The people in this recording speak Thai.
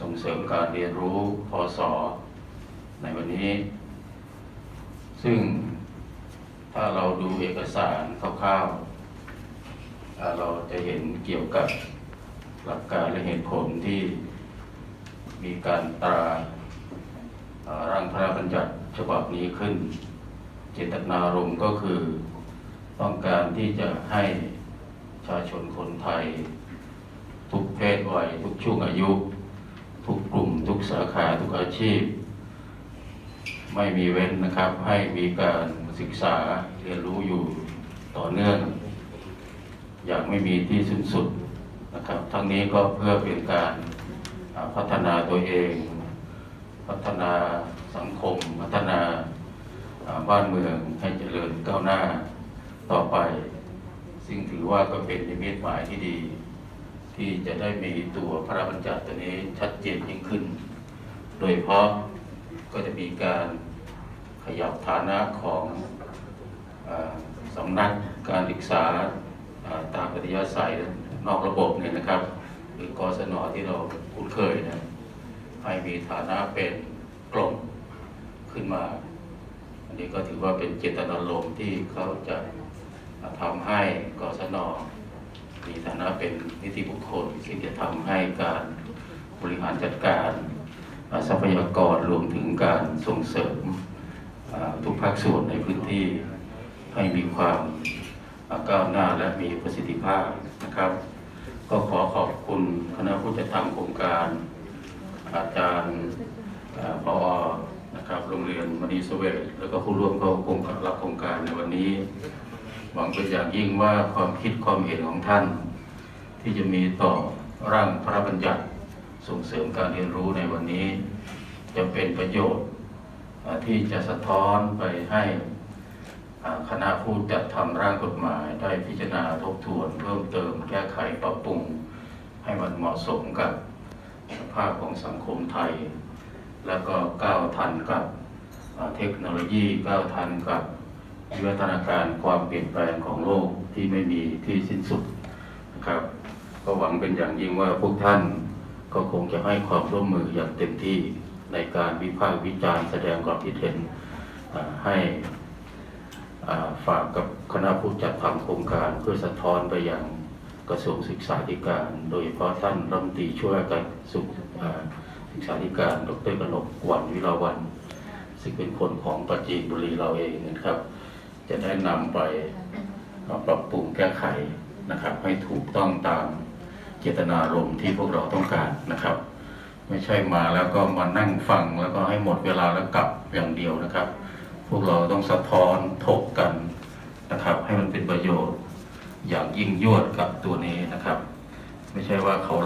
ส่งเสริมการเรียนรู้พศในวันนี้ ซึ่งถ้าเราดูเอกสารคร่าวๆ เราจะเห็นเกี่ยวกับหลักการและเหตุผลที่มีการตราาร่างพระราชบัญญัติฉบับนี้ขึ้น เจตนารมณ์ก็คือต้องการที่จะให้ประชาชนคนไทย ทุกเพศวัยทุกช่วงอายุ ทุกกลุ่ม ทุกสาขาทุกอาชีพ ไม่มีเว้นนะครับ ให้มีการศึกษาเรียนรู้อยู่ต่อเนื่อง อย่างไม่มีที่สิ้นสุดนะครับ ทั้งนี้ก็เพื่อเป็นการพัฒนาตัวเอง พัฒนาสังคม พัฒนาอ่าบ้านเมืองให้เจริญก้าวหน้าต่อไป ซึ่งถือว่าก็เป็นนิมิตหมายที่ดี ที่จะได้มีตัวพระราชบัญญัติตัวนี้ชัดเจนยิ่งขึ้น โดยเฉพาะก็จะมีการขยับฐานะของอสำนักการศึกษาตามปฏิยาศัยนอกระบบเนี่ยนะครับ หรือกศนที่เราคุ้นเคยนะให้มีฐานะเป็นกลมขึ้นมา อันนี้ก็ถือว่าเป็นเจตนารมณ์ที่เขาจะทำให้ นะเป็นนิติบุคคลซึ่งจะทำให้การบริหารจัดการทรัพยากรรวมถึงการส่งเสริมทุกภาคส่วนในพื้นที่ให้มีความก้าวหน้าและมีประสิทธิภาพนะครับ ก็ขอขอบคุณคณะผู้จัดทำโครงการ อาจารย์อ่าพอนะครับโรงเรียนมณีสเวทแล้วก็ผู้ร่วมเข้าโครงการรับโครงการในวันนี้ หวังเป็นอย่างยิ่งว่าความคิดความเห็นของท่าน ที่จะมีต่อร่างพระบัญญัติส่งเสริมการเรียนรู้ในวันนี้ จะเป็นประโยชน์ที่จะสะท้อนไปให้คณะผู้จัดทำร่างกฎหมายได้พิจารณาทบทวนเพิ่มเติมแก้ไขปรับปรุง ให้มันเหมาะสมกับสภาพของสังคมไทย แล้วก็ก้าวทันกับเทคโนโลยีก้าวทันกับวิวัฒนาการความเปลี่ยนแปลงของโลกที่ไม่มีที่สิ้นสุด ครับ ก็หวังเป็นอย่างยิ่งว่าพวกท่านก็คงจะให้ความร่วมมืออย่างเต็มที่ในการวิพากษ์วิจารณ์แสดงความคิดเห็นให้ฝากกับคณะผู้จัดทำโครงการเพื่อสะท้อนไปยังกระทรวงศึกษาธิการ โดยเฉพาะท่านรัฐมนตรีช่วยการสุขศึกษาธิการ ดรกนกวรรณวิลาวันซึ่งเป็นคนของปราจีนบุรีเราเองนะครับ จะได้นำไปปรับปรุงแก้ไข นะครับให้ถูกต้องตามเจตนารมณ์ที่พวกเราต้องการนะครับ ไม่ใช่มาแล้วก็มานั่งฟังแล้วก็ให้หมดเวลาแล้วกลับอย่างเดียวนะครับ พวกเราต้องสะท้อนถกกันนะครับ ให้มันเป็นประโยชน์ อย่างยิ่งยวดกับตัวนี้นะครับ ไม่ใช่ว่าเขา